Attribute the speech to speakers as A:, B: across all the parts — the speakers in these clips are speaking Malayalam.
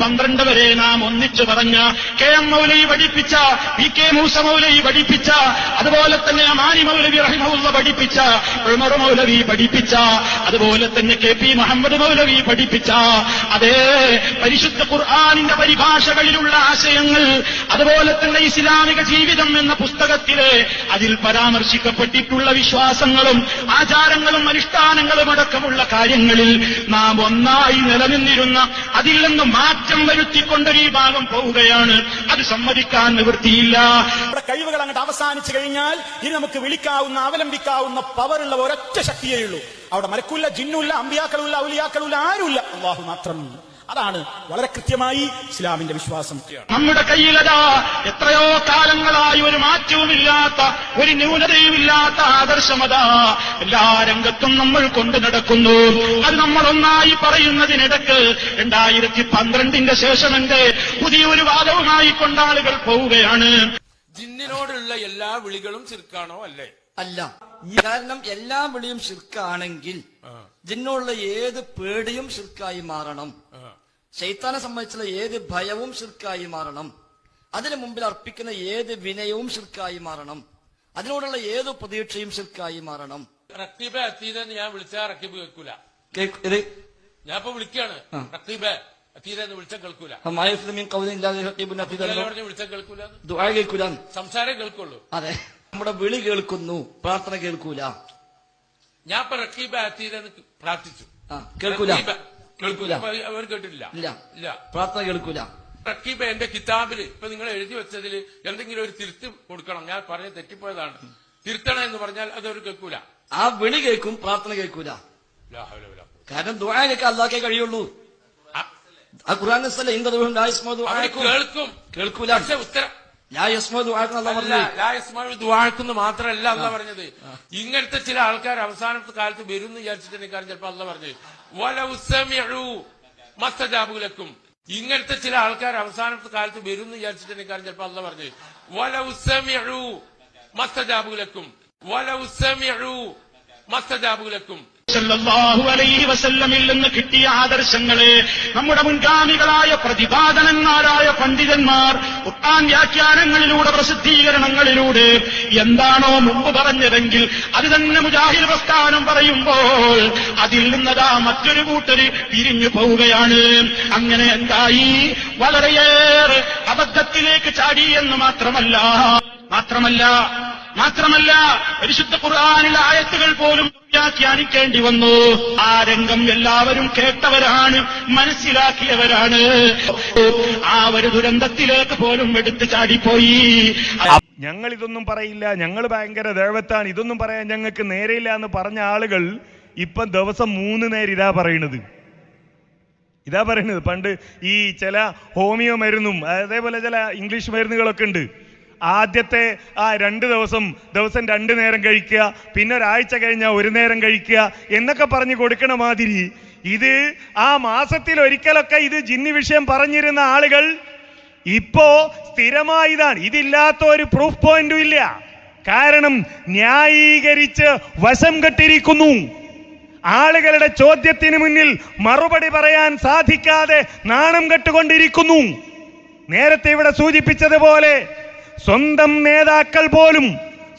A: പന്ത്രണ്ട് വരെ നാം ഒന്നിച്ചു പറഞ്ഞ കെ എം മൗലവി പഠിപ്പിച്ച പി കെ മൂസ മൗലവി പഠിപ്പിച്ച അതുപോലെ തന്നെ അമാനി മൗലവി റഹിമൗല പഠിപ്പിച്ച ഉമർ മൗലവി പഠിപ്പിച്ച അതുപോലെ തന്നെ കെ പി മുഹമ്മദ് മൗലവി പഠിപ്പിച്ച. അതേ പരിശുദ്ധ ഖുർആാനിന്റെ പരിഭാഷകളിലുള്ള ആശയങ്ങൾ അതുപോലെ തന്നെ ഇസ്ലാമിക ജീവിതം എന്ന പുസ്തകത്തിലെ അതിൽ പരാമർശിക്കപ്പെട്ടിട്ടുള്ള വിശ്വാസങ്ങളും ആചാരങ്ങളും അനുഷ്ഠാനങ്ങളും അടക്കമുള്ള കാര്യങ്ങളിൽ നാം ഒന്നായി നിലനിന്നിരുന്ന അതിൽ നിന്ന് മാറ്റം വരുത്തിക്കൊണ്ടൊരു ഈ ഭാഗം പോവുകയാണ്. അത് സമ്മതിക്കാൻ നിവൃത്തിയില്ല.
B: നമ്മുടെ കഴിവുകൾ അങ്ങോട്ട് അവസാനിച്ചു കഴിഞ്ഞാൽ ഇനി നമുക്ക് വിളിക്കാവുന്ന അവലംബിക്കാവുന്ന പവറുള്ള ഒരൊറ്റ ശക്തിയേ ഉള്ളൂ. അവിടെ മലക്കുല്ല ജിന്നുല്ല അമ്പിയാക്കളുള്ള ഔലിയാക്കളുള്ള ആരുമില്ല? അള്ളാഹു മാത്രം. അതാണ് വളരെ കൃത്യമായി ഇസ്ലാമിന്റെ വിശ്വാസം.
A: നമ്മുടെ കയ്യിലതാ എത്രയോ കാലങ്ങളായി ഒരു മാറ്റവുമില്ലാത്ത ഒരു ന്യൂനതയുമില്ലാത്ത ആദർശമതാ. എല്ലാ രംഗത്തും നമ്മൾ കൊണ്ടു നടക്കുന്നു. അത് നമ്മൾ ഒന്നായി പറയുന്നതിനിടക്ക് രണ്ടായിരത്തി പന്ത്രണ്ടിന്റെ ശേഷം എന്റെ പുതിയൊരു വാദവുമായി കൊണ്ടാളുകൾ പോവുകയാണ്.
C: ജിന്നിനോടുള്ള എല്ലാ വിളികളും ചിർക്കാണോ അല്ലേ?
D: അല്ല. ഈ കാരണം എല്ലാ വിളിയും ശിർക്കാണെങ്കിൽ ജിന്നുള്ള ഏത് പേടിയും ശിർക്കായി മാറണം. ശൈത്താനെ സംബന്ധിച്ചുള്ള ഏത് ഭയവും ശിർക്കായി മാറണം. അതിനു മുമ്പിൽ അർപ്പിക്കുന്ന ഏത് വിനയവും ശിർക്കായി മാറണം. അതിനോടുള്ള ഏത് പ്രതീക്ഷയും ശിർക്കായി മാറണം.
C: റക്കീബെ അത്തീതെന്ന് ഞാൻ വിളിച്ചാൽ റക്കീബ് കേൾക്കൂല. ഞാൻ ഇപ്പൊ വിളിക്കാണ്. റക്കീബെ അത്തീതെന്ന് വിളിച്ചാൽ കേൾക്കൂല. വിളിച്ചാൽ സംസാരം കേൾക്കുള്ളൂ.
D: അതെ. നമ്മുടെ വിളി കേൾക്കുന്നു പ്രാർത്ഥന കേൾക്കൂല.
C: ഞാൻ ഇപ്പൊ റക്കീബെ അത്തീതെന്ന് പ്രാർത്ഥിച്ചു.
D: കേൾക്കൂല. കേൾക്കൂല.
C: അവർ കേട്ടില്ല
D: ഇല്ല.
C: ഇല്ല.
D: പ്രാർത്ഥന കേൾക്കൂല.
C: റക്കീബ് എന്റെ കിതാബിൽ ഇപ്പൊ നിങ്ങൾ എഴുതി വെച്ചതിൽ എന്തെങ്കിലും ഒരു തിരുത്ത് കൊടുക്കണം. ഞാൻ പറഞ്ഞ തെറ്റിപ്പോയതാണ്. തിരുത്തണം എന്ന് പറഞ്ഞാൽ അതവർ കേൾക്കൂല.
D: ആ വിളി കേൾക്കും പ്രാർത്ഥന കേൾക്കൂല. കാരണം ദുആ കേൾക്കാൻ അള്ളാഹ്ക്കേ കഴിയുള്ളൂ.
C: ആ,
D: ഖുറാൻ ഖുർആൻ സ്ഥലം
C: കേൾക്കും.
D: കേൾക്കൂല.
C: പക്ഷെ ഉത്തരം
D: ലാ
C: അല്ല,
D: പറഞ്ഞു
C: ലാ യസ്മഉ മാത്രമല്ല പറഞ്ഞത്. ഇങ്ങനത്തെ ചില ആൾക്കാർ അവസാനത്തെ കാലത്ത് വരും എന്ന് വിചാരിച്ചിട്ടുണ്ടെങ്കിൽ ചിലപ്പോ അല്ല പറഞ്ഞത്. വലൗ സമിഉ മസ്തജാബുലക്കും. ഇങ്ങനത്തെ ചില ആൾക്കാർ അവസാനത്തെ കാലത്ത് വരും എന്ന് വിചാരിച്ചിട്ടുണ്ടെങ്കിൽ ചിലപ്പോ അല്ല പറഞ്ഞു. വലൗ സമിഉ മസ്തജാബുലക്കും. വലൗ സമിഉ മസ്തജാബുലക്കും.
A: വസല്ലമിൽ നിന്ന് കിട്ടിയ ആദർശങ്ങളെ നമ്മുടെ മുൻഗാമികളായ പ്രതിപാദനന്മാരായ പണ്ഡിതന്മാർ ഖുർആൻ വ്യാഖ്യാനങ്ങളിലൂടെ പ്രസിദ്ധീകരണങ്ങളിലൂടെ എന്താണോ മുമ്പ് പറഞ്ഞതെങ്കിൽ അത് തന്നെ മുജാഹിദ് പ്രസ്ഥാനം പറയുമ്പോൾ അതിൽ നിന്നതാ മറ്റൊരു കൂട്ടര് പിരിഞ്ഞു പോവുകയാണ്. അങ്ങനെ എന്തായി? വളരെയേറെ അബദ്ധത്തിലേക്ക് ചാടി എന്ന് മാത്രമല്ല. മാത്രമല്ല മാത്രമല്ല പരിശുദ്ധ ഖുർആാനിലെ ആയത്തുകൾ പോലും വ്യാഖ്യാനിക്കേണ്ടി വന്നു. ആ രംഗം എല്ലാവരും കേട്ടവരാണ് മനസ്സിലാക്കിയവരാണ്. ആ ഒരു ദുരന്തത്തിലേക്ക് പോലും എടുത്തു ചാടിപ്പോയി.
E: ഞങ്ങൾ ഇതൊന്നും പറയില്ല ഞങ്ങൾ ഭയങ്കര ദേവത്താണ്. ഇതൊന്നും പറയാൻ ഞങ്ങൾക്ക് നേരെയില്ല എന്ന് പറഞ്ഞ ആളുകൾ ഇപ്പം ദിവസം മൂന്ന് നേരം ഇതാ പറയണത്. ഇതാ പറയുന്നത് പണ്ട് ഈ ചില ഹോമിയോ മരുന്നും അതേപോലെ ചില ഇംഗ്ലീഷ് മരുന്നുകളൊക്കെ ഉണ്ട്. ആദ്യത്തെ ആ രണ്ട് ദിവസം ദിവസം രണ്ട് നേരം കഴിക്കുക പിന്നെ ഒരാഴ്ച കഴിഞ്ഞാൽ ഒരു നേരം കഴിക്കുക എന്നൊക്കെ പറഞ്ഞു കൊടുക്കണ മാതിരി ഇത് ആ മാസത്തിൽ ഒരിക്കലൊക്കെ ഇത് ജിന്നി വിഷയം പറഞ്ഞിരുന്ന ആളുകൾ ഇപ്പോ സ്ഥിരമായി ഇതാണ് ഇതില്ലാത്ത ഒരു പ്രൂഫ് പോയിന്റും ഇല്ല. കാരണം ന്യായീകരിച്ച് വശം കെട്ടിരിക്കുന്നു. ആളുകളുടെ ചോദ്യത്തിന് മുന്നിൽ മറുപടി പറയാൻ സാധിക്കാതെ നാണം കെട്ടുകൊണ്ടിരിക്കുന്നു. നേരത്തെ ഇവിടെ സൂചിപ്പിച്ചതുപോലെ സ്വന്തം നേതാക്കൾ പോലും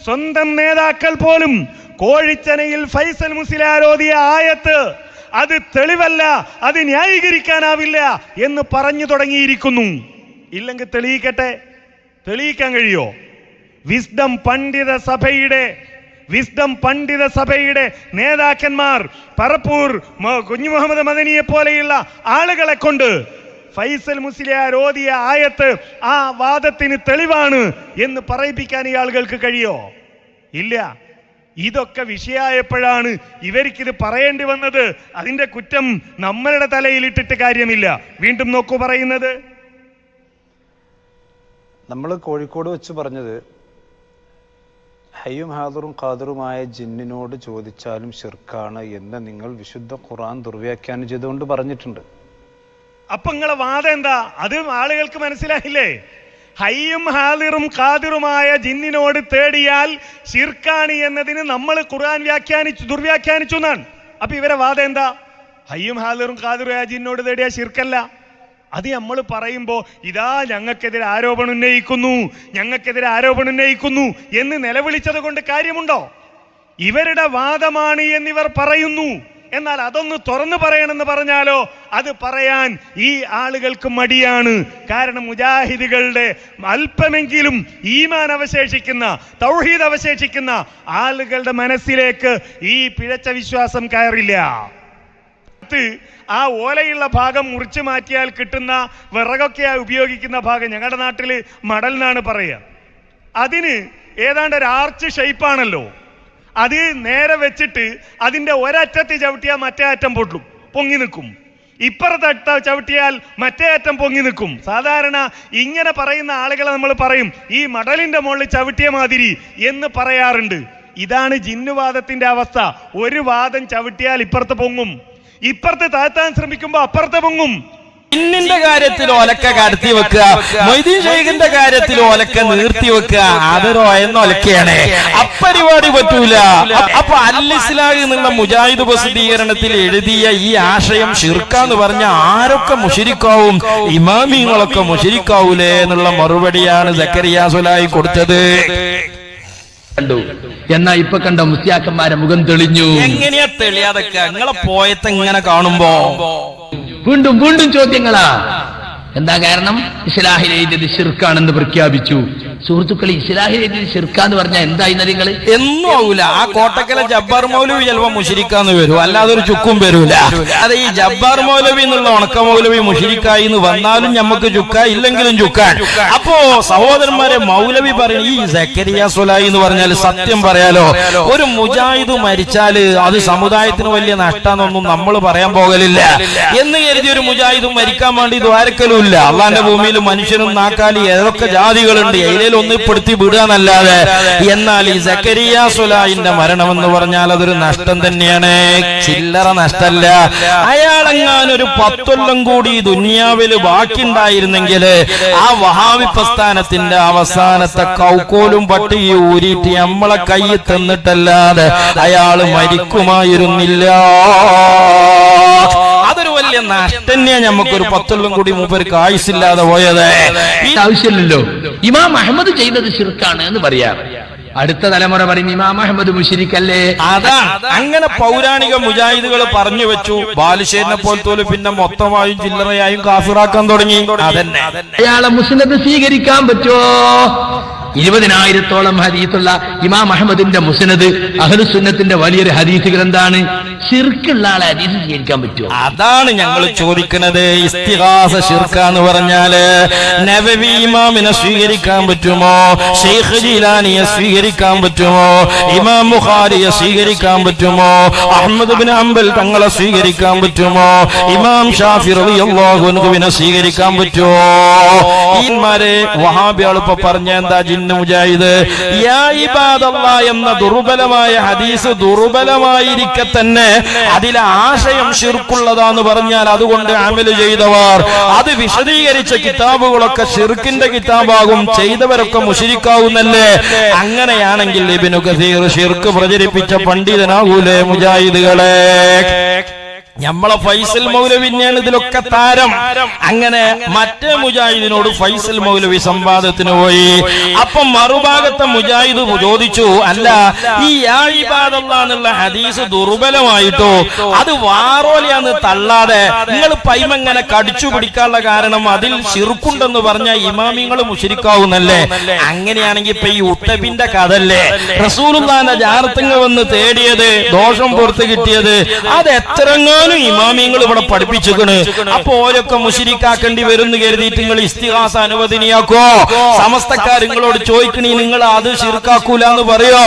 E: സ്വന്തം നേതാക്കൾ പോലും കോഴിച്ചനയിൽ ഫൈസൽ മുസിലാരോധിയ ആയത്ത് അത് തെളിവല്ല അത് ന്യായീകരിക്കാനാവില്ല എന്ന് പറഞ്ഞു തുടങ്ങിയിരിക്കുന്നു. ഇല്ലെങ്കിൽ തെളിയിക്കട്ടെ? തെളിയിക്കാൻ കഴിയോ? വിസ്ഡം പണ്ഡിത സഭയുടെ വിസ്ഡം പണ്ഡിത സഭയുടെ നേതാക്കന്മാർ പറപ്പൂർ കുഞ്ഞു മുഹമ്മദ് മദനിയെ പോലെയുള്ള ആളുകളെ കൊണ്ട് ഫൈസൽ മുസ്ലിയാർ ഓതിയ ആയത്ത് ആ വാദത്തിന് തെളിവാണ് എന്ന് പറയിപ്പിക്കാൻ ഇയാളുകൾക്ക് കഴിയോ? ഇല്ല. ഇതൊക്കെ വിഷയമായപ്പോഴാണ് ഇവർക്കിത് പറയേണ്ടി വന്നത്. അതിന്റെ കുറ്റം നമ്മളുടെ തലയിലിട്ടിട്ട് കാര്യമില്ല. വീണ്ടും നോക്കൂ പറയുന്നത്.
F: നമ്മൾ കോഴിക്കോട് വെച്ച് പറഞ്ഞത് ഹയ്യും ഹാദറും ഖാദറുമായ ജിന്നിനോട് ചോദിച്ചാലും ശിർക്കാണ് എന്ന് നിങ്ങൾ വിശുദ്ധ ഖുറാൻ ദുർവ്യാഖ്യാനം ചെയ്തുകൊണ്ട് പറഞ്ഞിട്ടുണ്ട്.
E: അപ്പൊ നിങ്ങളെ വാദം എന്താ? അത് ആളുകൾക്ക് മനസ്സിലായില്ലേ? ഹയ്യും ഹാദിറും ഖാദിറുമായ ജിന്നിനോട് തേടിയാൽ ഷിർക്കാണ് എന്നതിന് നമ്മൾ ഖുർആൻ വ്യാഖ്യാനിച്ചു ദുർവ്യാഖ്യാനിച്ചു എന്നാണ്. അപ്പൊ ഇവരെ വാദം എന്താ? ഹയ്യും ഹാദിറും ഖാദിറുമായ ജിന്നിനോട് തേടിയാൽ ഷിർക്കല്ല അത് നമ്മൾ പറയുമ്പോൾ ഇതാ ഞങ്ങൾക്കെതിരെ ആരോപണം ഉന്നയിക്കുന്നു ഞങ്ങൾക്കെതിരെ ആരോപണം ഉന്നയിക്കുന്നു എന്ന് നിലവിളിച്ചത് കൊണ്ട് കാര്യമുണ്ടോ? ഇവരുടെ വാദമാണ് എന്നിവർ പറയുന്നു. എന്നാൽ അതൊന്ന് തുറന്നു പറയണമെന്ന് പറഞ്ഞാലോ? അത് പറയാൻ ഈ ആളുകൾക്ക് മടിയാണ്. കാരണം മുജാഹിദുകളുടെ അല്പമെങ്കിലും ഈമാൻ അവശേഷിക്കുന്ന തൗഹീദ് അവശേഷിക്കുന്ന ആളുകളുടെ മനസ്സിലേക്ക് ഈ പിഴച്ച വിശ്വാസം കയറില്ല. ആ ഓലയുള്ള ഭാഗം മുറിച്ചു മാറ്റിയാൽ കിട്ടുന്ന വിറകൊക്കെയായി ഉപയോഗിക്കുന്ന ഭാഗം. ഞങ്ങളുടെ നാട്ടിൽ മടൽ എന്നാണ് പറയുക. അതിന് ഏതാണ്ട് ഒരു ആർച്ച് ഷേപ്പാണല്ലോ അത് നേരെ വെച്ചിട്ട് അതിന്റെ ഒരറ്റത്ത് ചവിട്ടിയാൽ മറ്റേ അറ്റം പൊട്ടും പൊങ്ങി നിൽക്കും. ഇപ്പുറത്തട്ട ചവിട്ടിയാൽ മറ്റേ അറ്റം പൊങ്ങി നിൽക്കും. സാധാരണ ഇങ്ങനെ പറയുന്ന ആളുകളെ നമ്മൾ പറയും ഈ മടലിന്റെ മുകളിൽ ചവിട്ടിയ മാതിരി എന്ന് പറയാറുണ്ട്. ഇതാണ് ജിന്നുവാദത്തിന്റെ അവസ്ഥ. ഒരു വാദം ചവിട്ടിയാൽ ഇപ്പുറത്ത് പൊങ്ങും. ഇപ്പുറത്ത് താഴ്ത്താൻ ശ്രമിക്കുമ്പോൾ അപ്പുറത്ത് പൊങ്ങും.
G: ഇന്നിന്റെ കാര്യത്തിൽ ഒലക്ക കടത്തി വെക്കുക മൊയ്തീൻ ഷെയ്ഖിന്റെ കാര്യത്തിൽ ഒലക്ക നീർത്തി വെക്കുക അതൊരു ഒയെന്ന ഒലക്കയാണ് അപ്പരിപാടി പറ്റൂല. അപ്പൊ അൽ ഇസ്ലാഹ് എന്നുള്ള മുജാഹിദ് പ്രസിദ്ധീകരണത്തിൽ എഴുതിയ ഈ ആശയം ഷിർക്കാന്ന് പറഞ്ഞ ആരൊക്കെ മുഷിരിക്കാവും ഇമാമിങ്ങളൊക്കെ മുഷിരിക്കാവൂലേ എന്നുള്ള മറുപടിയാണ് സക്കരിയ സുലായി കൊടുത്തത്.
H: കണ്ടു. എന്നാ ഇപ്പൊ കണ്ട മുസ്യാക്കന്മാരെ മുഖം തെളിഞ്ഞു.
G: എങ്ങനെയാ തെളിയാതൊക്കെ? നിങ്ങളെ പോയത്തെ ഇങ്ങനെ കാണുമ്പോ?
H: വീണ്ടും വീണ്ടും ചോദ്യങ്ങളാ എന്താ കാരണം? ഇസ്ലാഹിൽ എഴുതിയത് ഷിർക്കാണെന്ന് പ്രഖ്യാപിച്ചു. സുഹൃത്തുക്കൾ ഇസ്ലാഹിൽ എഴുതിയത് ഷിർക്കാന്ന് പറഞ്ഞാൽ എന്തായി നിങ്ങൾ
G: എന്നും ആവൂല. ആ കോട്ടക്കലെ ജബ്ബാർ മൗലവി ചിലപ്പോ മുഷിരിക്കാന്ന് വരും. അല്ലാതെ ഒരു ചുക്കും വരൂല. അത് ഈ ജബ്ബാർ മൗലവി എന്നുള്ള ഉണക്ക മൗലവി മുഷിരിക്കായി എന്ന് വന്നാലും ഞമ്മക്ക് ചുക്ക ഇല്ലെങ്കിലും ചുക്കാൻ. അപ്പോ സഹോദരന്മാരെ മൗലവി പറയും ഈ സക്കരിയ സുലായി എന്ന് പറഞ്ഞാൽ സത്യം പറയാലോ? ഒരു മുജാഹിദ് മരിച്ചാൽ അത് സമുദായത്തിന് വലിയ നഷ്ടാന്നൊന്നും നമ്മൾ പറയാൻ പോകലില്ല. എന്ന് കരുതി ഒരു മുജാഹിദ് മരിക്കാൻ വേണ്ടി ദ്വാരക്കലും ഇല്ല അള്ളാന്റെ ഭൂമിയിൽ മനുഷ്യനും നാക്കാലി ഏതൊക്കെ ജാതികളുണ്ട് ഏതിലും ഒന്നിപ്പെടുത്തി വിടാനല്ലാതെ എന്നാൽ ഈ സക്കരിയ സുലായിന്റെ മരണം എന്ന് പറഞ്ഞാൽ അതൊരു നഷ്ടം തന്നെയാണ്. ചില്ലറ നഷ്ടല്ല അയാളെങ്ങാൻ ഒരു പത്തൊല്ലം കൂടി ദുനിയാവിൽ ബാക്കിയുണ്ടായിരുന്നെങ്കിൽ ആ വഹാബി പ്രസ്ഥാനത്തിന്റെ അവസാനത്തെ കൗക്കോലും പട്ടി ഊരിയിട്ട് നമ്മളെ കയ്യിൽ തന്നിട്ടല്ലാതെ അയാൾ മരിക്കുമായിരുന്നില്ല. വലിയ നഷ്ടം ഒരു നമുക്കൊരു പത്തൊല്ലം കൂടി മൂപ്പർക്ക് ആയുസില്ലാതെ പോയത്. ഈ
H: ആവശ്യമില്ലല്ലോ. ഇമാം അഹമ്മദ് ചെയ്തത് ശിർക്കാണ് എന്ന് പറയാം. അടുത്ത തലമുറ പറയും ഇമാം അഹമ്മദ് മുഷിരിക്കല്ലേ
G: അതാ അങ്ങനെ പൗരാണിക മുജാഹിദുകൾ പറഞ്ഞു വെച്ചു. ബാലുശേരിനെ പോലത്തോലും പിന്നെ മൊത്തമായും ചില്ലറയായും കാഫിറാക്കാൻ തുടങ്ങി. അതന്നെ.
H: അയാളെ മുസ്ലിം സ്വീകരിക്കാൻ പറ്റുമോ ഇരുപതിനായിരത്തോളം ഹദീസുള്ള ഇമാം അഹമ്മദിന്റെ മുസ്നദ് അഹ്ലുസുന്നത്തിന്റെ വലിയൊരു ഹദീസ് ഗ്രന്ഥാണ് ഷിർക്കുള്ള ആളെ ഹദീസ് സ്വീകരിക്കാൻ പറ്റുമോ
G: അതാണ് ഞങ്ങൾ ചോദിക്കുന്നത്. ഇസ്തിഹാസ ശിർക്ക എന്ന് പറഞ്ഞാൽ നബവി ഇമാമിനെ സ്വീകരിക്കാൻ പറ്റുമോ? ഷെയ്ഖ് ജീലാനിയെ സ്വീകരിക്കാൻ പറ്റുമോ? ഇമാം ബുഖാരിയെ സ്വീകരിക്കാൻ പറ്റുമോ? അഹമ്മദ് ബിൻ അംബൽ തങ്ങളെ സ്വീകരിക്കാൻ പറ്റുമോ? ഇമാം ഷാഫി അൻഹുവിനെ സ്വീകരിക്കാൻ പറ്റുമോ? ഈന്മാരെ വഹാബികൾ ഇപ്പൊ പറഞ്ഞ എന്താ ജിന്നു മുജാഹിദ്? എന്ന ദുർബലമായ ഹദീസ് ദുർബലമായിരിക്കെ തന്നെ അതിലെ ആശയം ശിർക്കുള്ളതാന്ന് പറഞ്ഞാൽ അതുകൊണ്ട് അമൽ ചെയ്തവർ. അത് വിശദീകരിച്ച കിതാബുകളൊക്കെ ഷിർക്കിന്റെ കിതാബാകും ചെയ്തവരൊക്കെ മുഷിരിക്കാവുന്നല്ലേ അങ്ങനെയാണെങ്കിൽ ഇബിനു കസീർ ഷിർക്ക് പ്രചരിപ്പിച്ച പണ്ഡിതനാകൂലേ മുജാഹിദുകളെ? നമ്മളെ ഫൈസൽ മൗലവിനെയാണ് ഇതിലൊക്കെ താരം. അങ്ങനെ മറ്റേ മുജാഹിദിനോട് ഫൈസൽ മൗലവി സംവാദത്തിന് പോയി. അപ്പം മറുഭാഗത്തെ മുജാഹിദ് ചോദിച്ചു അല്ല ഈ എന്നുള്ള ഹദീസ് ദുർബലമായിട്ടോ? അത് വാറോലിയാന്ന് തള്ളാതെ നിങ്ങൾ പൈമങ്ങനെ കടിച്ചു പിടിക്കാനുള്ള കാരണം അതിൽ ചിറുക്കുണ്ടെന്ന് പറഞ്ഞ ഇമാമിങ്ങൾ മുഷിരിക്കാവുന്നല്ലേ അങ്ങനെയാണെങ്കിൽ ഇപ്പൊ ഈ ഉത്തബിന്റെ കഥല്ലേ? റസൂലുള്ളാന്റെ ജാർത്തങ്ങ വന്ന് തേടിയത് ദോഷം പുറത്ത് കിട്ടിയത്. അത് എത്രങ്ങാനും ഇമാമിയങ്ങൾ ഇവിടെ പഠിപ്പിച്ചേക്കണ് അപ്പൊ ഓരൊക്കെ മുഷിരിക്കാക്കേണ്ടി വരുന്നു കരുതിയിട്ട് നിങ്ങൾ ഇസ്തിഹാസ അനുവദനീയാക്കോ? സമസ്തക്കാരങ്ങളോട് ചോദിക്കണി നിങ്ങൾ അത് ശിർക്കാക്കൂല എന്ന് പറയോ?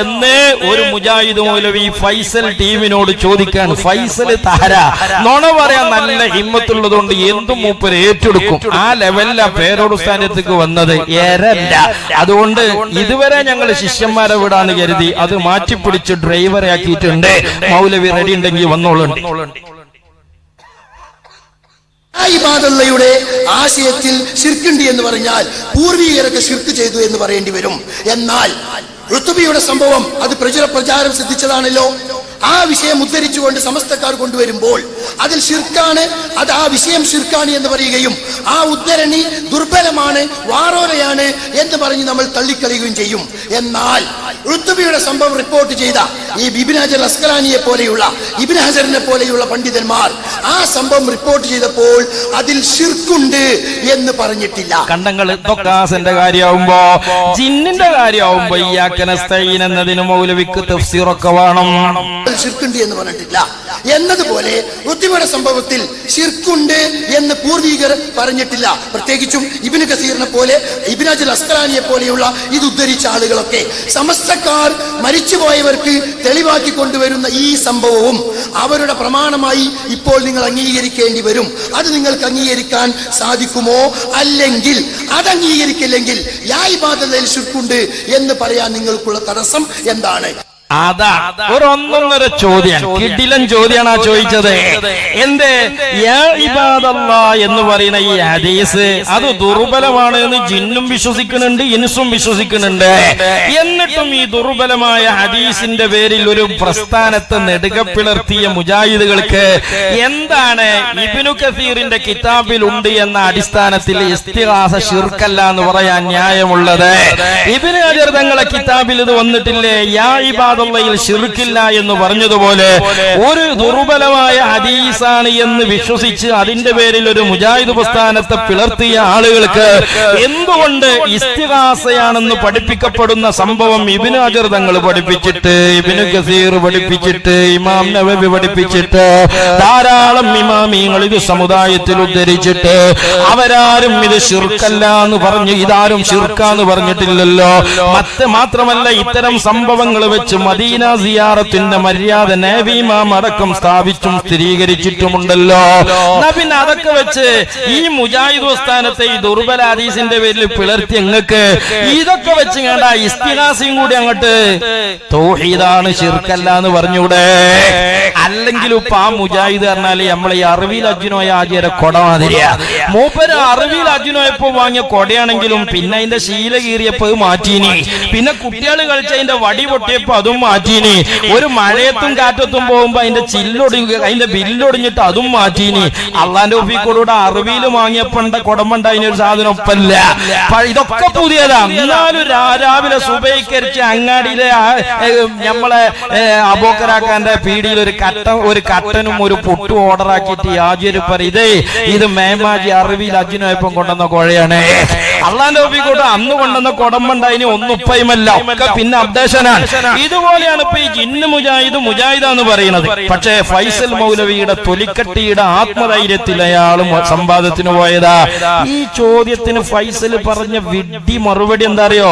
G: എന്നേ ഒരു മുജാഹിദ് മൗലവി ഫൈസൽ ടീമിനോട് ചോദിക്കാൻ ഫൈസൽ താര നോണ പറയാൻ നല്ല ഹിമ്മത്തുള്ളതുകൊണ്ട് എന്തും മൂപ്പര് ഏറ്റെടുക്കും. ആ ലെവലില പേരോട് സ്ഥാനത്തേക്ക് വന്നത്. ഏരല്ല അതുകൊണ്ട് ഇതുവരെ ഞങ്ങൾ ശിഷ്യന്മാരെ വിടാന്ന് കരുതി അത് മാറ്റിപ്പിടിച്ച് ഡ്രൈവറെ ആക്കിയിട്ടുണ്ട്. മൗലവി റെഡി ഉണ്ടെങ്കിൽ വന്നോളുണ്ട്
I: ആ ഇബാദുള്ളയുടെ ആശയത്തിൽ ശിർക്കുണ്ട് എന്ന് പറഞ്ഞാൽ പൂർവീകരൊക്കെ ശിർക്ക് ചെയ്തു എന്ന് പറയേണ്ടി വരും. എന്നാൽ ഋതുബിയുടെ സംഭവം അത് പ്രചുര പ്രചാരം സിദ്ധിച്ചതാണല്ലോ. ആ വിഷയം ഉദ്ധരിച്ചുകൊണ്ട് സമസ്തക്കാർ കൊണ്ടുവരുമ്പോൾ അതിൽ ശിർക്കാണ് അത് ആ വിഷയം ഷിർക്കാണ് എന്ന് പറയുകയും ആ ഉദ്ധരണി ദുർബലമാണ് വാറോരയാണ് എന്ന് പറഞ്ഞ് നമ്മൾ തള്ളിക്കളയുകയും ചെയ്യും. എന്നാൽ ഋത്തുബിയുടെ സംഭവം റിപ്പോർട്ട് ചെയ്ത ഈ ബിബിൻ ഹജർ അസ്കലാനിയെ പോലെയുള്ള ഇബിൻ ഹജറിനെ പോലെയുള്ള പണ്ഡിതന്മാർ ആ സംഭവം റിപ്പോർട്ട് ചെയ്തപ്പോൾ അതിൽ ഷിർക്കുണ്ട് എന്ന് പറഞ്ഞിട്ടില്ല.
G: കണ്ടങ്ങൾ കാര്യമാവുമ്പോ ജിന്നിന്റെ കാര്യമാവുമ്പോ ഈ അക്കനസ്തൈൻ എന്നതിന് മൗലവിക്ക് തഫ്സീറൊക്കെ വേണം.
I: ഷിർക്കുണ്ട് എന്ന് പറഞ്ഞിട്ടില്ല. എന്നതുപോലെ ഋത്തുബിയുടെ സംഭവത്തിൽ ഷിർക്കുണ്ട് എന്ന് പൂർവികർ പറഞ്ഞിട്ടില്ല. പ്രത്യേകിച്ചും ഇബിന് കസീറിനെ പോലെ ഇബിൻ ഹജർ അസ്കലാനിയെ പോലെയുള്ള ഇത് ഉദ്ധരിച്ച ആളുകളൊക്കെ. സമസ്തക്കാർ മരിച്ചുപോയവർക്ക് തെളിവാക്കി കൊണ്ടുവരുന്ന ഈ സംഭവവും അവരുടെ പ്രമാണമായി ഇപ്പോൾ നിങ്ങൾ അംഗീകരിക്കേണ്ടി വരും. അത് നിങ്ങൾക്ക് അംഗീകരിക്കാൻ സാധിക്കുമോ? അല്ലെങ്കിൽ അത് അംഗീകരിക്കില്ലെങ്കിൽ യായ് ബാധതയിൽ എന്ന് പറയാൻ നിങ്ങൾക്കുള്ള തടസ്സം എന്താണ്?
G: അതാ ഒരു ഒന്നൊന്നര ചോദ്യം. കിടിലൻ ചോദ്യമാണ് ആ ചോദിച്ചത്. ഇബാദല്ലാ എന്ന് പറയുന്ന ഈ ഹദീസ്. അത് ദുർബലമാണ് എന്ന് ജിന്നും വിശ്വസിക്കുന്നുണ്ട് ഇൻസും വിശ്വസിക്കുന്നുണ്ട്. എന്നിട്ടും ഈ ദുർബലമായ ഹദീസിന്റെ പേരിൽ ഒരു പ്രസ്ഥാനത്തെ നെടുക പിളർത്തിയ മുജാഹിദുകൾക്ക് എന്താണ് ഇബിനു കസീറിന്റെ കിതാബിൽ ഉണ്ട് എന്ന അടിസ്ഥാനത്തിൽ ഇസ്തിഹാസ ഷിർക്കല്ല എന്ന് പറയാൻ ന്യായമുള്ളത്. ഇബിന് അജർ തങ്ങളെ കിതാബിൽ ഇത് വന്നിട്ടില്ലേ? യാ ഇബാദുള്ളയിൽ ഷിർക്കില്ല എന്ന് പറഞ്ഞതുപോലെ ഒരു ദുർബലമായ ഹദീസാണ് എന്ന് വിശ്വസിച്ച് അതിന്റെ പേരിൽ ഒരു മുജാഹിദ് പ്രസ്ഥാനത്തെ പിളർത്തിയ ആളുകൾക്ക് എന്തുകൊണ്ട് ഇസ്തിഹാസയാണെന്ന് പഠിപ്പിക്കപ്പെടുന്ന സംഭവം ഇബിന് അജർ തങ്ങൾ പഠിപ്പിച്ചിട്ട് ഇബിന് ഗസീർ പഠിപ്പിച്ചിട്ട് ഇമാം നവവി പഠിപ്പിച്ചിട്ട് ധാരാളം ഇമാമിങ്ങൾ ഇത് സമുദായത്തിൽ ഉദ്ധരിച്ചിട്ട് അവരാരും ഇത് ഷിർക്കല്ല എന്ന് പറഞ്ഞു ഇതാരും ഷിർക്കാന്ന് പറഞ്ഞിട്ടില്ലല്ലോ. മറ്റ് മാത്രമല്ല ഇത്തരം സംഭവങ്ങൾ വെച്ച് മദീന സിയാറത്തിന്റെ മര്യാദ നേവിമാം അടക്കം സ്ഥാപിച്ചും സ്ഥിരീകരിച്ചിട്ടുമുണ്ടല്ലോ. പിന്നെ അതൊക്കെ വെച്ച് ഈ മുജാഹിദ് സ്ഥാനത്തെ ഈ ദുർബല ഹദീസിന്റെ പേരിൽ പിളർത്തി അങ്ങക്ക് ഇതൊക്കെ വെച്ച് കണ്ട ഇസ്തിഹാസിയും കൂടി അങ്ങോട്ട്. തൗഹീദാണ് ശിർക്കല്ല എന്ന് പറഞ്ഞൂടെ അല്ലെങ്കിലും ആ മുജാഹിദ് പറഞ്ഞാൽ നമ്മളെ ഈ അറിവിൽ അജ്ജുനോയ ആചാര കൊട മാതിരിയാ. മൂപ്പര് അറിവിൽ അജ്ജുനോയപ്പോ വാങ്ങിയ കൊടയാണെങ്കിലും പിന്നെ അതിന്റെ ശീല കീറിയപ്പോ മാറ്റീനി. പിന്നെ കുട്ടികൾ കളിച്ച അതിന്റെ വടി പൊട്ടിയപ്പോ അതും മാറ്റീനി. ഒരു മഴയത്തും കാറ്റത്തും പോകുമ്പോ അതിന്റെ ചില്ലൊടി അതിന്റെ ബില്ലൊടിഞ്ഞിട്ട് അതും മാറ്റീനി. അള്ളാന്റെ ഒഫിക്കൂടെ അറിവിൽ വാങ്ങിയപ്പോണ്ട കുടമ്പണ്ട അതിനൊരു സാധനം ഒപ്പല്ല. ഇതൊക്കെ പുതിയതാ. എന്നാലും രാവിലെ സുബൈക്കരിച്ച് അങ്ങാടിയിലെ നമ്മളെ അബോക്കരാക്കാന്റെ പീടിയിൽ ഒരു കട്ട ഒരു കട്ടനും ഒരു പൊട്ടും ഓർഡർ ആക്കിയിട്ട് യാതൊരു പറയും ഇതേ ഇത് മേമാജി അറിവിൽ അജിനോയപ്പം കൊണ്ടുവന്ന കുഴയാണ്. അള്ളാന്റെ ഒപ്പിക്കൂട്ട് അന്ന് കൊണ്ടുവന്ന ഇനി ഒന്നുപ്പയുമല്ല ഒക്കെ പിന്നെ അപ്ഡേഷനാണ് ഇതുപോലെയാണ് ഇപ്പൊ ഈ ജിന്ന് മുജാഹിദ് മുജാഹിദ എന്ന് പറയുന്നത്. പക്ഷേ ഫൈസൽ മൗലവിയുടെ തൊലിക്കട്ടിയുടെ ആത്മധൈര്യത്തിൽ അയാളും സംവാദത്തിന് പോയതാ. ഈ ചോദ്യത്തിന് ഫൈസൽ പറഞ്ഞ വിഡ്ഢി മറുപടി എന്താ അറിയോ?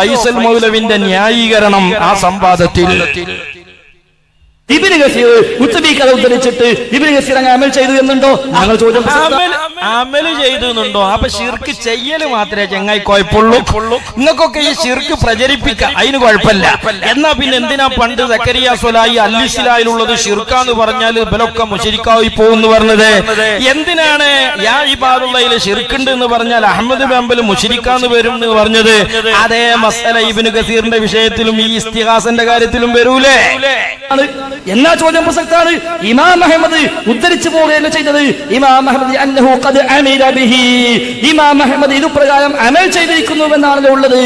G: ഫൈസൽ മൗലവിന്റെ ന്യായീകരണം ആ സംവാദത്തിൽ.
H: ഇബിന് ഗസീർ ഉത്തബി കഥ ഉദ്ധരിച്ചിട്ട് ഇബിന് ഗസീർ അങ്ങ് അമൽ ചെയ്തു എന്നുണ്ടോ? ഞങ്ങൾ ചോദ്യം
G: അമൽ ചെയ്തു എന്നുണ്ടോ? അപ്പൊ ഷിർക്ക് ചെയ്യൽ മാത്രമേ ചെങ്ങായി കുഴപ്പമുള്ളൂ. നിങ്ങൾക്കൊക്കെ ഈ ഷിർക്ക് പ്രചരിപ്പിക്കാം അതിന് കുഴപ്പമില്ല. എന്നാ പിന്നെ എന്തിനാ പണ്ട് സക്കരിയ സ്വലായി അല്ലിസിലായിലുള്ളത് ഷിർക്കാന്ന് പറഞ്ഞാൽ ഇബലൊക്കെ മുഷരിക്കായി പോകുന്നു പറഞ്ഞത്? എന്തിനാണ് യാ ഇബാദുള്ളയിൽ ഷിർക്കുണ്ട് എന്ന് പറഞ്ഞാൽ അഹമ്മദ് ബാമ്പൽ മുഷിരിക്കാന്ന് വരും എന്ന് പറഞ്ഞത്? അതേ മസല ഇബിന് ഗസീറിന്റെ വിഷയത്തിലും ഈ ഇസ്തിഹാസന്റെ കാര്യത്തിലും വരൂലേ?
H: എന്നാ ചോദ്യം പ്രസക്താണ്. ഇമാം അഹമ്മദ് ഉദ്ധരിച്ചു പോവുകയല്ല ചെയ്തത്. ഇമാം അഹമ്മദ് അന്നഹു ഖദ് അമില ബിഹി. ഇമാം അഹമ്മദ് ഇതുപ്രകാരം അമൽ ചെയ്തിരിക്കുന്നു എന്നാണല്ലോ ഉള്ളത്.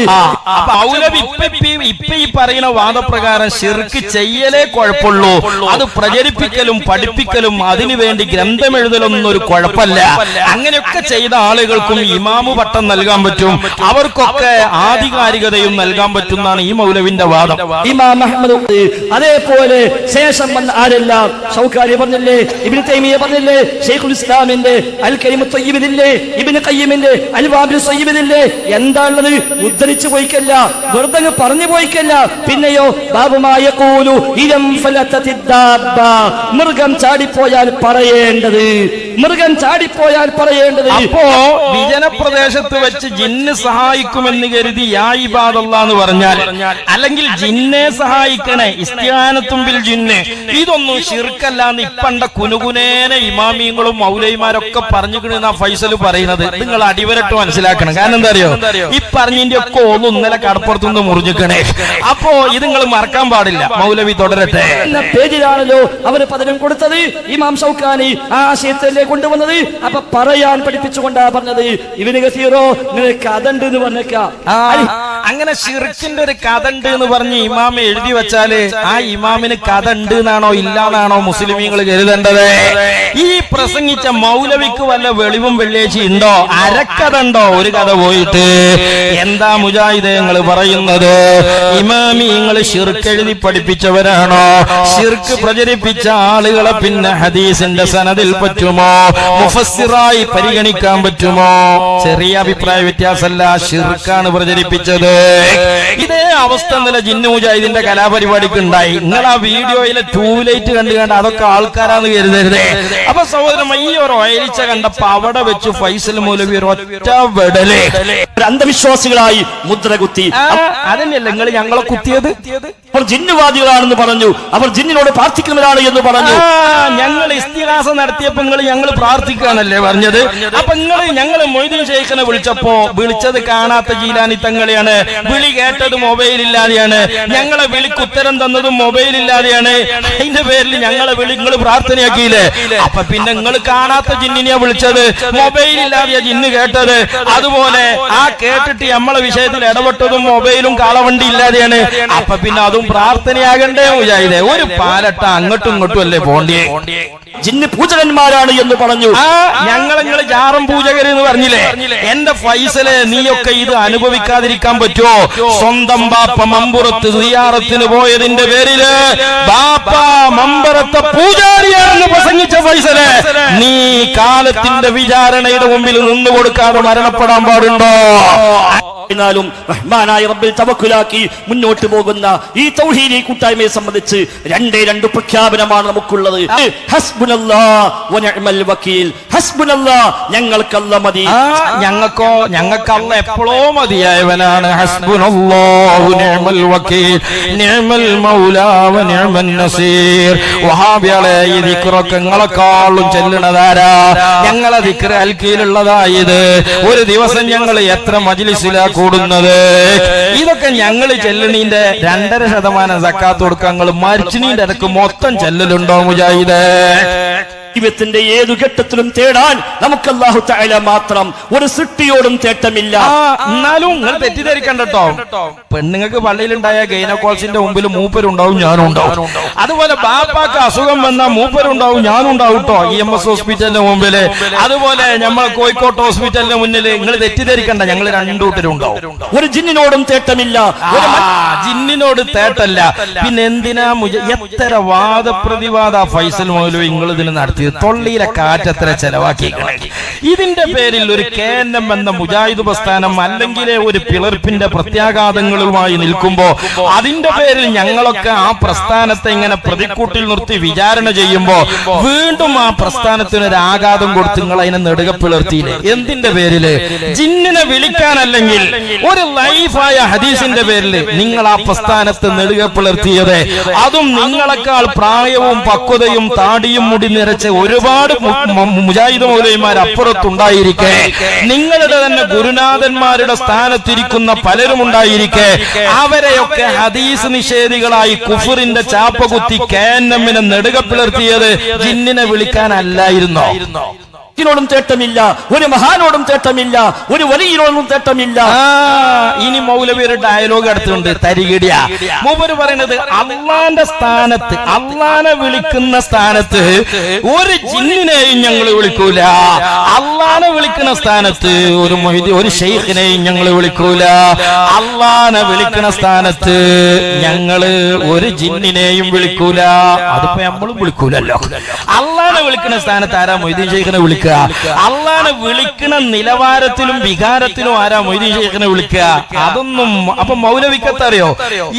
G: ഇപ്പൊ ഈ പറയുന്ന വാദപ്രകാരം ശിർക്ക് ചെയ്യലേ കുഴപ്പമുള്ളൂ. അത് പ്രചരിപ്പിക്കലും പഠിപ്പിക്കലും അതിനു വേണ്ടി ഗ്രന്ഥം എഴുതലൊന്നും ഒരു കുഴപ്പമല്ല അങ്ങനെയൊക്കെ ചെയ്ത ആളുകൾക്കും ഇമാമു പട്ടം നൽകാൻ പറ്റും. അവർക്കൊക്കെ ആധികാരികതയും നൽകാൻ പറ്റുന്നതാണ് ഈ മൗലവിന്റെ വാദം.
H: ഇമാം അഹമ്മദ് അതേപോലെ ശേഷം വന്ന ആരെല്ലാം? ഷൗക്കാരി പറഞ്ഞില്ലേ? ഇബിന് തൈമിയ പറഞ്ഞില്ലേ? ഷെയ്ഖുൽ ഇസ്ലാമിന്റെ അൽ കരീമു തയ്യിബിനില്ലേ ഇബിന് കയ്യമിന്റെ അൽ വാബിൽ സയ്യിബിനില്ലേ എന്താണുള്ളത്? ഉദ്ധരിച്ചു പോയിക്കല്ല. വെറുതെ പറഞ്ഞു പോയിക്കല്ല. പിന്നെയോ ബാബുമായ കൂലു ഇരം ഫലത്തെ. മൃഗം ചാടിപ്പോയാൽ പറയേണ്ടത് മൃഗം ചാടിപ്പോയാൽ പറയേണ്ടത്
G: അപ്പോ വിജനപ്രദേശത്ത് വെച്ച് ജിന്ന് സഹായിക്കുമെന്ന് കരുതി യാ എന്ന് പറഞ്ഞാൽ അല്ലെങ്കിൽ ജിന്നെ സഹായിക്കണേ ഇസ്ത്യാനത്തുമ്പിൽ ജിന്ന്. ഇതൊന്നും ശിർക്കല്ലാന്ന് ഇപ്പണ്ട കുനുകുനേനെ ഇമാമിയങ്ങളും മൗലൈമാരൊക്കെ പറഞ്ഞിക്കണെന്ന ഫൈസൽ പറയുന്നത്. നിങ്ങൾ അടിവരട്ട് മനസ്സിലാക്കണം. കാരണം എന്താ അറിയോ? ഈ പറഞ്ഞിന്റെ ഒക്കെ ഒന്നും ഇന്നലെ കടപ്പുറത്തുനിന്ന് മുറിഞ്ഞിക്കണേ. അപ്പോ ഇത് നിങ്ങൾ മറക്കാൻ പാടില്ല. മൗലവി തുടരട്ടെ.
H: എന്ന പേജിലാണല്ലോ അവർ പതിനും കൊടുത്തത്. ഇമാം സൗഖാനി ആ കൊണ്ടുവന്നത്? അപ്പൊ പറയാൻ പഠിപ്പിച്ചുകൊണ്ടാ പറഞ്ഞത്. ഇവന് ഗസീറോ നിനക്ക് അതുണ്ട് എന്ന് പറഞ്ഞേക്ക
G: അങ്ങനെ ഷിർക്കിന്റെ ഒരു കഥ ഉണ്ട് എന്ന് പറഞ്ഞ് ഇമാമ എഴുതി വെച്ചാൽ ആ ഇമാമിന് കഥ ഉണ്ട് എന്നാണോ ഇല്ലാന്നാണോ മുസ്ലിമീങ്ങൾ കരുതേണ്ടത്? ഈ പ്രസംഗിച്ച മൗലവിക്ക് വല്ല വെളിവും വെള്ളിയാഴ്ച ഉണ്ടോ? അരക്കഥ ഉണ്ടോ ഒരു കഥ പോയിട്ട്. എന്താ മുജാഹിദങ്ങൾ പറയുന്നത്? ഇമാമിങ്ങൾ ഷിർക്ക് എഴുതി പഠിപ്പിച്ചവരാണോ? ഷിർക്ക് പ്രചരിപ്പിച്ച ആളുകളെ പിന്നെ ഹദീസിന്റെ സനതിൽ പറ്റുമോ? മുഫസ്സിറായി പരിഗണിക്കാൻ പറ്റുമോ? ചെറിയ അഭിപ്രായ വ്യത്യാസമല്ല ഷിർക്കാണ് പ്രചരിപ്പിച്ചത്. ഇതേ അവസ്ഥ ഇന്നലെ ജിന്നു മുജാഹിദിന്റെ കലാപരിപാടിക്ക് ഉണ്ടായി. നിങ്ങൾ ആ വീഡിയോയിലെ ട്യൂബ്ലൈറ്റ് ലൈറ്റ് കണ്ടു കണ്ട് അതൊക്കെ ആൾക്കാരാന്ന് കരുതരുതേ. അപ്പൊ സഹോദരൻ ഈ ഒരു ഒയലിച്ച കണ്ടപ്പോ അവിടെ വെച്ച് ഫൈസൽ മൗലവി ഒറ്റ വെടലേ.
H: അന്ധവിശ്വാസികളായി മുദ്ര കുത്തി.
G: അതന്നെയല്ല നിങ്ങൾ ഞങ്ങളെ കുത്തിയത്?
H: അവർ ജിന്നുവാദികളാണെന്ന് പറഞ്ഞു. അവർ ജിന്നിനോട് പ്രാർത്ഥിക്കുന്നവരാണ് എന്ന് പറഞ്ഞു.
G: ഞങ്ങൾ ഇസ്തിഹാസം നടത്തിയപ്പോ നിങ്ങൾ ഞങ്ങൾ പ്രാർത്ഥിക്കാനല്ലേ പറഞ്ഞത്? അപ്പൊ നിങ്ങൾ ഞങ്ങൾ മൊയ്തീൻ ഷെയ്ഖിനെ വിളിച്ചപ്പോ വിളിച്ചത് കാണാത്ത ജീലാനി തങ്ങളെയാണ്. വിളി കേട്ടത് മൊബൈൽ ഇല്ലാതെയാണ്. ഞങ്ങളെ വിളിക്ക് ഉത്തരം തന്നതും മൊബൈൽ ഇല്ലാതെയാണ്. അതിന്റെ പേരിൽ ഞങ്ങളെ വിളി നിങ്ങൾ പ്രാർത്ഥനയാക്കിയില്ലേ? അപ്പൊ പിന്നെ നിങ്ങൾ കാണാത്ത ജിന്നിനെയാ വിളിച്ചത്. മൊബൈൽ ഇല്ലാതെയാ ജിന്ന് കേട്ടത്. അതുപോലെ ആ കേട്ടിട്ട് നമ്മളെ വിഷയത്തിൽ ഇടപെട്ടതും മൊബൈലും കാളവണ്ടി ഇല്ലാതെയാണ്. അപ്പൊ പിന്നെ അതും പ്രാർത്ഥനയാകണ്ടേ വിചാരിച്ചേ. ഒരു പാലട്ട അങ്ങോട്ടും ഇങ്ങോട്ടും അല്ലേ പോണ്ടിയേ?
H: ജിന്ന് പൂജകന്മാരാണ് എന്ന് പറഞ്ഞു.
G: ഞങ്ങൾ നിങ്ങൾ ജാറം പൂജകര് എന്ന് പറഞ്ഞില്ലേ? എന്റെ ഫൈസലെ നീയൊക്കെ ഇത് അനുഭവിക്കാതിരിക്കാൻ പറ്റുമോ? സ്വന്തം ബാപ്പ മമ്പുറത്ത് സിയാറത്തിന് പോയതിന്റെ പേരിൽ ബാപ്പ മമ്പുറത്തെ പൂജാരിയാണെന്ന് പ്രസംഗിച്ച ഫൈസലെ നീ കാലത്തിന്റെ വിചാരണയുടെ മുമ്പിൽ നിന്നു കൊടുക്കാതെ മരണപ്പെടാൻ പാടുണ്ടോ?
H: എന്നാലും റഹ്മാനായ റബ്ബിൽ തവക്കുലാക്കി മുന്നോട്ട് പോകുന്ന ഈ തൗഹീദി കൂട്ടായ്മയെ സംബന്ധിച്ച് രണ്ടേ രണ്ട് പ്രഖ്യാപനമാണ് നമുക്കുള്ളത്. ഹസ്ബുനല്ലാ ഞങ്ങൾക്കല്ല മതി.
G: ഞങ്ങൾക്കോ ഞങ്ങൾക്കല്ല എപ്പോഴോ മതിയായവനാണ് ഹസ്ബുനല്ലാഹു നിഅമൽ വക്കീൽ നിഅമൽ മൗലാ വ നിഅമൻ നസീർ. വഹാബികളെ ഈ ദിക്റൊക്കെ നിങ്ങളെക്കാളും ചെല്ലണതാരാ? ഞങ്ങളെ ദിക്ർ അൽക്കിയിലുള്ളതായത് ഒരു ദിവസം ഞങ്ങൾ എത്ര മജിലിസിലാ കൂടുന്നത്? ഇതൊക്കെ ഞങ്ങൾ ചെല്ലണീന്റെ രണ്ടര ശതമാനം സക്കാത്ത് കൊടുക്കാൻ മരിച്ചിനീന്റെ ഇടയ്ക്ക് മൊത്തം ചെല്ലലുണ്ടോ മുജാഹിദേ?
H: ജീവിതത്തിന്റെ ഏതു ഘട്ടത്തിലും തേടാൻ നമുക്ക് അല്ലാഹു തആല മാത്രം ഒരു സൃഷ്ടിയോടും തേട്ടമില്ല.
G: ആ എന്നാലും നിങ്ങൾ തെറ്റിദ്ധരിക്കണ്ട പെണ്ണുങ്ങൾക്ക് പള്ളിയിലുണ്ടായ ഗൈനക്കോൾസിന്റെ മുമ്പിൽ മൂപ്പരുണ്ടാവും ഞാനും ഉണ്ടാവും അതുപോലെ ബാപ്പാക്ക് അസുഖം വന്ന മൂപ്പരുണ്ടാവും ഞാനും ഉണ്ടാവും കേട്ടോ ഇ എം എസ് ഹോസ്പിറ്റലിന്റെ മുമ്പിൽ. അതുപോലെ നമ്മൾ കോഴിക്കോട്ട് ഹോസ്പിറ്റലിന്റെ മുന്നിൽ നിങ്ങൾ തെറ്റിദ്ധരിക്കണ്ട ഞങ്ങൾ രണ്ടു കൂട്ടരും ഉണ്ടാവും.
H: ഒരു ജിന്നിനോടും തേട്ടമില്ല. ഒരു
G: ജിന്നിനോട് തേട്ടല്ല. പിന്നെ എന്തിനാ എത്ര വാദപ്രതിവാദ ഫൈസൽ മൗലവി നിങ്ങൾ ഇതിന് നടത്തിയത്? തൊള്ളിയിലെ കാറ്റത്ര ചെലവാക്കി. ഇതിന്റെ പേരിൽ ഒരു കെ എൻ എം എന്ന മുജാഹിദ് പ്രസ്ഥാനം അല്ലെങ്കിൽ ഒരു പിളർപ്പിന്റെ പ്രത്യാഘാതങ്ങളുമായി നിൽക്കുമ്പോ അതിന്റെ പേരിൽ ഞങ്ങളൊക്കെ ആ പ്രസ്ഥാനത്തെ ഇങ്ങനെ പ്രതിക്കൂട്ടിൽ നിർത്തി വിചാരണ ചെയ്യുമ്പോ വീണ്ടും ആ പ്രസ്ഥാനത്തിന് ഒരു ആഘാതം കൊടുത്ത് നിങ്ങൾ അതിനെ നെടുക പിളർത്തിയില്ലേ? എന്തിന്റെ പേരിൽ? ജിന്നിനെ വിളിക്കാനല്ലെങ്കിൽ ഒരു ലൈഫായ ഹദീസിന്റെ പേരിൽ നിങ്ങൾ ആ പ്രസ്ഥാനത്ത് നെടുക പിളർത്തിയത്. അതും നിങ്ങളെക്കാൾ പ്രായവും പക്വതയും താടിയും മുടി നിറച്ച ഒരുപാട് മുജാഹിദ് മൗലൈമാർ അപ്പുറത്തുണ്ടായിരിക്കെ. നിങ്ങളുടെ തന്നെ ഗുരുനാഥന്മാരുടെ സ്ഥാനത്തിരിക്കുന്ന പലരും ഉണ്ടായിരിക്കെ. അവരെയൊക്കെ ഹദീസ് നിഷേധികളായി കുഫറിന്റെ ചാപ്പകുത്തി കെ എൻ എമ്മിനെ നെടുക പിളർത്തിയത് ജിന്നിനെ വിളിക്കാനല്ലായിരുന്നോ? ോടും
H: തേട്ടമില്ല ഒരു മഹാനോടും തേട്ടമില്ല ഒരു വലിയനോടും തേട്ടമില്ല.
G: ഇനി മൗലവി ഒരു ഡയലോഗ് എടുത്തുണ്ട് തരികിടിയ. മൂപ്പര് പറയുന്നത് അള്ളാന്റെ സ്ഥാനത്ത് അള്ളാനെ വിളിക്കുന്ന സ്ഥാനത്ത് ഒരു ജിന്നിനെയും ഞങ്ങൾ വിളിക്കൂല. അള്ളാനെ വിളിക്കുന്ന സ്ഥാനത്ത് ഒരു മൊയ്തി ഒരു ഷെയ്ഖിനെയും ഞങ്ങൾ വിളിക്കൂല. അള്ളാനെ വിളിക്കുന്ന സ്ഥാനത്ത് ഞങ്ങൾ ഒരു ജിന്നിനെയും വിളിക്കൂല. അതിപ്പോ നമ്മളും വിളിക്കൂലല്ലോ. അള്ളാനെ വിളിക്കുന്ന സ്ഥാനത്ത് ആരാ മൊയ്തീൻ ഷെയ്ഖിനെ വിളിക്കുക വിളിക്കുക. അള്ളാനെ വിളിക്കണ നിലവാരത്തിലും വികാരത്തിലും ആരാ മൊയ്തീൻ ഷെയ്ഖിനെ വിളിക്കുക? അതൊന്നും അപ്പൊ മൗലവിക്കത്തറിയോ?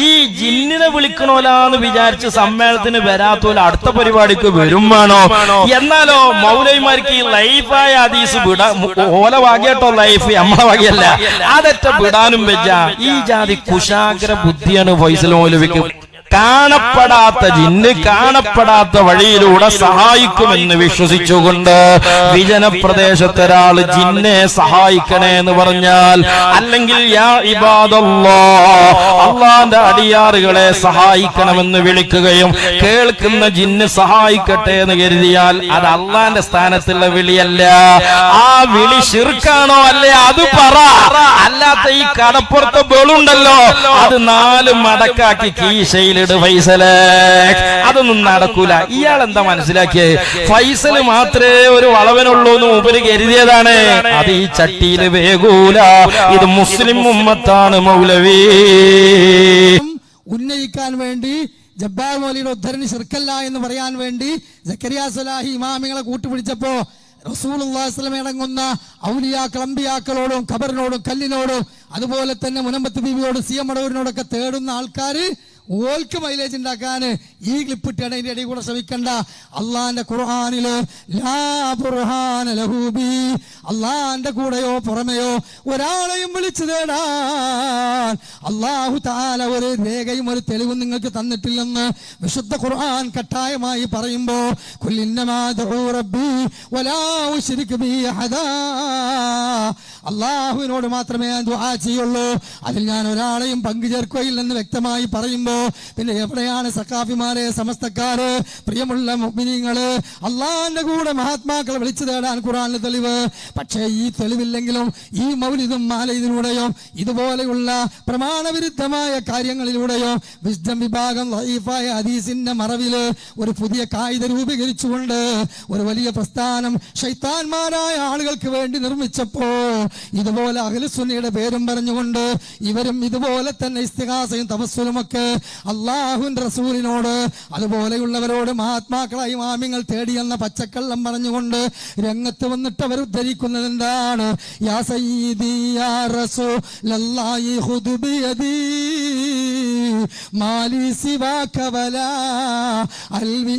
G: ഈ ജിന്നിനെ വിളിക്കണോലാന്ന് വിചാരിച്ച് സമ്മേളനത്തിന് വരാത്തോല അടുത്ത പരിപാടിക്ക് വരും വേണോ? എന്നാലോ മൗലവിമാർക്ക് ഈ ലൈഫായ അതീസ് വിട ഓല വാകിയട്ടോ ലൈഫ് നമ്മളെ വകയല്ല അതൊറ്റ വിടാനും വെച്ച ഈ ജാതി കുശാഗ്ര ബുദ്ധിയാണ് ഫൈസൽ മൗലവിക്ക്. കാണപ്പെടാത്ത ജിന്ന് കാണപ്പെടാത്ത വഴിയിലൂടെ സഹായിക്കുമെന്ന് വിശ്വസിച്ചുകൊണ്ട് വിജനപ്രദേശത്തെ ഒരാൾ ജിന്നെ സഹായിക്കണേ എന്ന് പറഞ്ഞാൽ അല്ലെങ്കിൽ യാ അള്ളാന്റെ അടിയാറുകളെ സഹായിക്കണമെന്ന് വിളിക്കുകയും കേൾക്കുന്ന ജിന്ന് സഹായിക്കട്ടെ എന്ന് കരുതിയാൽ അത് അള്ളാന്റെ സ്ഥാനത്തുള്ള വിളിയല്ല. ആ വിളി ശിർക്കാണോ അല്ലേ? അത് പറ. അല്ലാത്ത ഈ കടപ്പുറത്തെ ബളുണ്ടല്ലോ. അത് നാല് മടക്കാക്കി കീശയിലിട് ഫൈസൽ. അതൊന്നും നടക്കൂല. ഇയാൾ എന്താ മനസ്സിലാക്കിയത് ഫൈസൽ മാത്രമേ ഒരു വളവനുള്ളൂ എന്ന് മൂപ്പര് കരുതിയതാണ്. അത് ഈ ചട്ടിയിൽ വേഗൂല ഇത് മുസ്ലിം ഉമ്മത്താണ് മൗലവി.
J: ഉന്നയിക്കാൻ വേണ്ടി ജബ്ബാർ മൗലിയുടെ ഉദ്ധരണി ശിർക്കല്ല എന്ന് പറയാൻ വേണ്ടി ജക്കരിയ സലാഹി ഇമാമികളെ കൂട്ടുപിടിച്ചപ്പോ റസൂൽ ഇടങ്ങുന്ന ഔലിയാക്കൾ അമ്പിയാക്കളോടും ഖബറിനോടും കല്ലിനോടും അതുപോലെ തന്നെ മുനമ്പത്ത് ബീവിയോടും സി എം അടൂരിനോടൊക്കെ തേടുന്ന ആൾക്കാര് ഓൽക്ക് മൈലേജ് ഉണ്ടാക്കാൻ ഈ ക്ലിപ്പ് ഇട്ടാണ് അതിന്റെ ഇടയിൽ കൂടെ ശ്രമിക്കണ്ട അള്ളാന്റെ ഖുർഹാനിൽ ലാ ബുർഹാന ലഹു ബി. അള്ളാന്റെ കൂടെയോ പുറമെയോ ഒരാളെയും വിളിച്ചു തേടാൻ അള്ളാഹു താല ഒരു രേഖയും ഒരു തെളിവും നിങ്ങൾക്ക് തന്നിട്ടില്ലെന്ന് വിശുദ്ധ ഖുർആൻ കട്ടായമായി പറയുമ്പോ. അള്ളാഹുവിനോട് മാത്രമേ ഞാൻ ദുആ ചെയ്യുള്ളൂ അതിൽ ഞാൻ ഒരാളെയും പങ്കുചേർക്കുകയില്ലെന്ന് വ്യക്തമായി പറയുമ്പോ പിന്നെ എവിടെയാണ് സക്കാഫിമാരെ സമസ്തക്കാര് പ്രിയമുള്ള മുഗ്മിനിങ്ങൾ? അള്ളാഹിന്റെ കൂടെ മഹാത്മാക്കളെ വിളിച്ചു തേടാൻ ഖുറാനിലെ തെളിവ്. പക്ഷേ ഈ തെളിവില്ലെങ്കിലും ഈ മൗലിതും മാലയിലൂടെയോ ഇതുപോലെയുള്ള പ്രമാണവിരുദ്ധമായ കാര്യങ്ങളിലൂടെയോ വിസ്ഡം വിഭാഗം ലൈഫായ ഹദീസിന്റെ മറവിൽ ഒരു പുതിയ കായിക രൂപീകരിച്ചുകൊണ്ട് ഒരു വലിയ പ്രസ്ഥാനം ശൈത്താന്മാരായ ആളുകൾക്ക് വേണ്ടി നിർമ്മിച്ചപ്പോ ഇതുപോലെ അഖിലുസുന്നിയുടെ പേരും പറഞ്ഞുകൊണ്ട് ഇവരും ഇതുപോലെ തന്നെ ഇസ്തിഹാസയും തപസ്സുലുമൊക്കെ അള്ളാഹുവിന്റെ റസൂലിനോട് അതുപോലെയുള്ളവരോട് മഹാത്മാക്കളായി മാമ്യങ്ങൾ തേടിയെന്ന പച്ചക്കള്ളം പറഞ്ഞുകൊണ്ട് രംഗത്ത് വന്നിട്ട് അവർ ഉദ്ധരിക്കുന്നത് എന്താണ്? യാ സയ്യിദി യാ ബിയദി മാലി അൽവി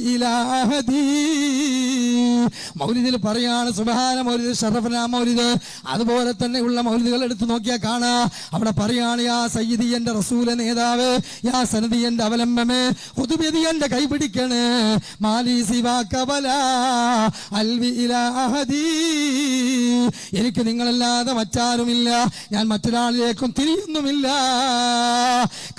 J: മൗലിദിൽ പറയാണ് സുബഹാന മൗലിദ് ഷറഫന മൗലിദ്. അതുപോലെ തന്നെ ഉള്ള മൗലിദുകൾ എടുത്തു നോക്കിയാൽ കാണാ. അവിടെ പറയാണ് യാ സയ്യിദി എന്റെ റസൂല നേതാവ് യാ സനദി എന്റെ അവലംബമേ ഹുദുബിയതി കൈ പിടിക്കണേ. മാലി സിവാ കബല അഹദി. എനിക്ക് നിങ്ങളല്ലാതെ മറ്റാരുമില്ല. ഞാൻ മറ്റൊരാളിലേക്കും തിരിയുന്നുമില്ല.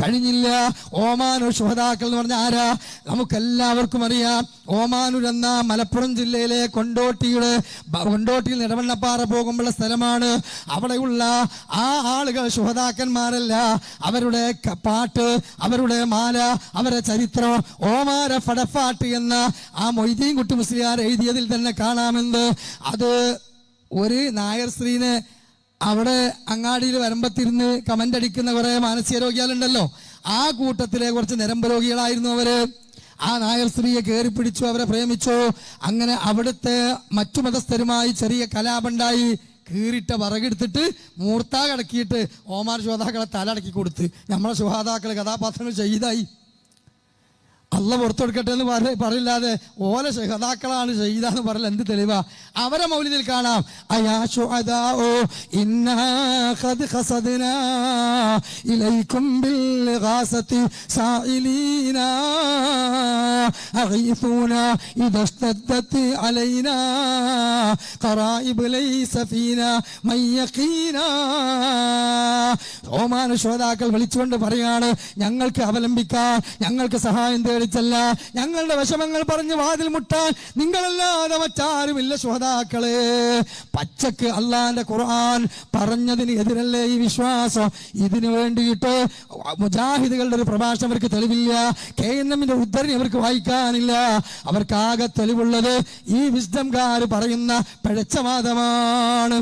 J: കഴിഞ്ഞില്ല. ഓമാനു ശുഭതാക്കൾ എന്ന് പറഞ്ഞ ആരാ? നമുക്കെല്ലാവർക്കും അറിയാം. ഓമാനൂർ എന്ന മലപ്പുറം ജില്ലയിലെ കൊണ്ടോട്ടിയുടെ കൊണ്ടോട്ടിയിൽ നിടവണ്ണപ്പാറ പോകുമ്പോഴുള്ള സ്ഥലമാണ്. അവിടെയുള്ള ആ ആളുകൾ ശുഭതാക്കന്മാരല്ല അവരുടെ പാട്ട് അവരുടെ മാല അവരുടെ ചരിത്രം ഓമാര ഫടഫാട്ട് എന്ന ആ മൊയ്തീൻ കുട്ടി മുസ്ലിയാർ എഴുതിയതിൽ തന്നെ കാണാമെന്ന്. അത് ഒരു നായർ സ്ത്രീനെ അവിടെ അങ്ങാടിയിൽ വരമ്പത്തിരുന്ന് കമന്റ് അടിക്കുന്ന കുറേ മാനസിക രോഗികളുണ്ടല്ലോ. ആ കൂട്ടത്തിലെ കുറച്ച് നിരമ്പ രോഗികളായിരുന്നു അവർ. ആ നായർ സ്ത്രീയെ കയറി പിടിച്ചു അവരെ പ്രേമിച്ചു. അങ്ങനെ അവിടുത്തെ മറ്റു മതസ്ഥരുമായി ചെറിയ കലാപുണ്ടായി കീറിട്ട വിറകെടുത്തിട്ട് മൂർത്താ കടക്കിയിട്ട് ഓമാർ തല അടക്കി കൊടുത്ത്. നമ്മളെ ശുഭാതാക്കൾ കഥാപാത്രങ്ങൾ ചെയ്തായി. അല്ല പുറത്തു കൊടുക്കട്ടെ എന്ന് പറ- പറയില്ലാതെ ഓല ഷഹദാക്കളാണ് ചെയ്താന്ന് പറയല എന്ത് തെളിവാ? അവരെ മൗലിദിൽ കാണാം. ഇലൈക്കും ബിൽ സായിലീന ഓമാന ശ്രോതാക്കൾ വിളിച്ചുകൊണ്ട് പറയാണ് ഞങ്ങൾക്ക് അവലംബിക്കാൻ ഞങ്ങൾക്ക് സഹായം തേടിച്ചല്ല ഞങ്ങളുടെ വിഷമങ്ങൾ പറഞ്ഞ് വാതിൽ മുട്ടാൻ നിങ്ങളല്ലാതെ മറ്റാരുമില്ല ശ്രോതാക്കളെ പച്ചക്ക് അള്ളാന്റെ ഖുർആൻ പറഞ്ഞതിന് എതിരല്ലേ ഈ വിശ്വാസം? ഇതിനു വേണ്ടിയിട്ട് മുജാഹിദുകളുടെ ഒരു പ്രഭാഷണം അവർക്ക് തെളിവില്ല. കെ എൻ എമ്മിന്റെ ഉദ്ധരണി അവർക്ക് വായിക്കാനില്ല. അവർക്കാകെ തെളിവുള്ളത് ഈ വിസ്ഡംകാർ പറയുന്ന പിഴച്ച വാദമാണ്.